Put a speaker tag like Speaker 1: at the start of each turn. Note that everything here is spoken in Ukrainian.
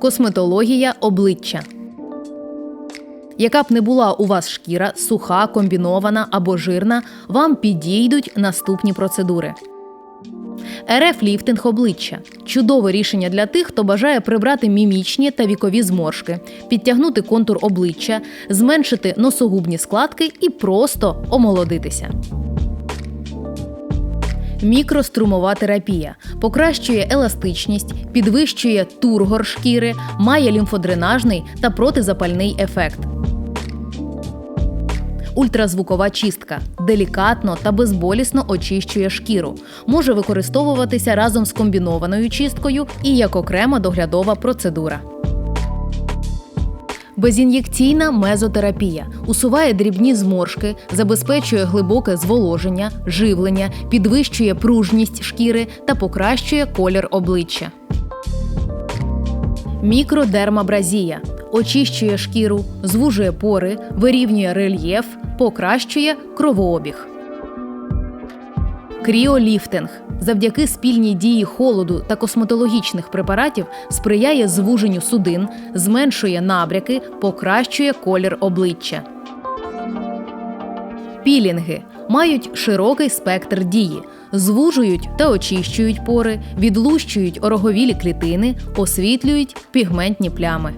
Speaker 1: Косметологія обличчя. Яка б не була у вас шкіра, суха, комбінована або жирна, вам підійдуть наступні процедури. РФ ліфтинг обличчя чудове рішення для тих, хто бажає прибрати мімічні та вікові зморшки, підтягнути контур обличчя, зменшити носогубні складки і просто омолодитися. Мікрострумова терапія покращує еластичність, підвищує тургор шкіри, має лімфодренажний та протизапальний ефект. Ультразвукова чистка делікатно та безболісно очищує шкіру. Може використовуватися разом з комбінованою чисткою і як окрема доглядова процедура. Безін'єкційна мезотерапія усуває дрібні зморшки, забезпечує глибоке зволоження, живлення, підвищує пружність шкіри та покращує колір обличчя. Мікродермабразія очищує шкіру, звужує пори, вирівнює рельєф, покращує кровообіг. Кріоліфтинг завдяки спільній дії холоду та косметологічних препаратів сприяє звуженню судин, зменшує набряки, покращує колір обличчя. Пілінги мають широкий спектр дії, звужують та очищують пори, відлущують ороговілі клітини, освітлюють пігментні плями.